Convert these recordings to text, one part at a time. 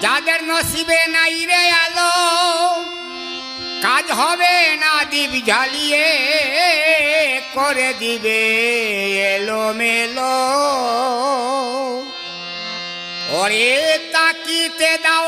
যাদের নসিবে নাই রে আলো। কাজ হবে না দ্বীপ ঝালিয়ে করে দিবে এলো মেলো ওরে তাকিতে দাও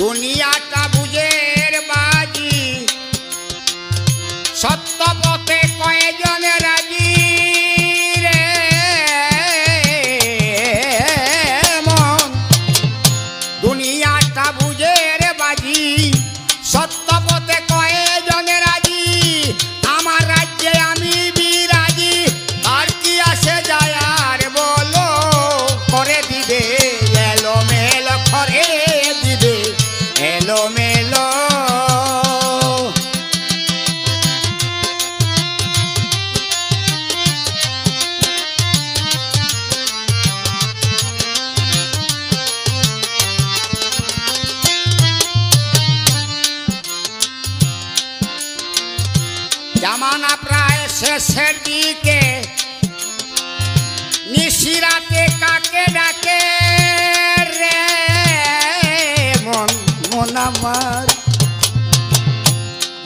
দুনিয়াটা বুঝের বাজি। সত্য জামানা প্রায় শেষের দিকে। নিশিরাতে কাকে ডাকে রে? মন মন আমার।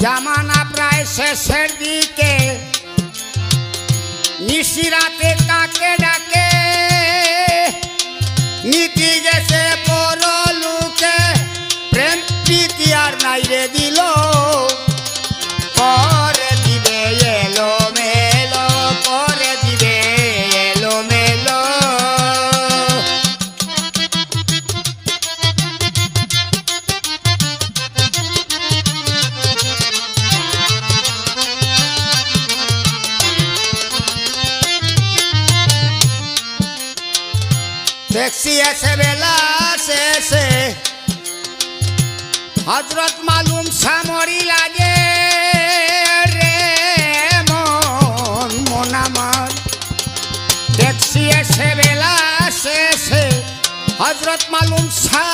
জামানা প্রায় শেষের দিকে। নিশিরাতে কাকে ডাকে? নীতি গেছে পরলুকে প্রেম প্রীতি আর নাই রে দিল দেখছি এসে বেলা শেষে। হজরত মালুম সামরি লাগে রে মন মন আমার। দেখছি এসে বেলা শেষে হজরত মালুম সা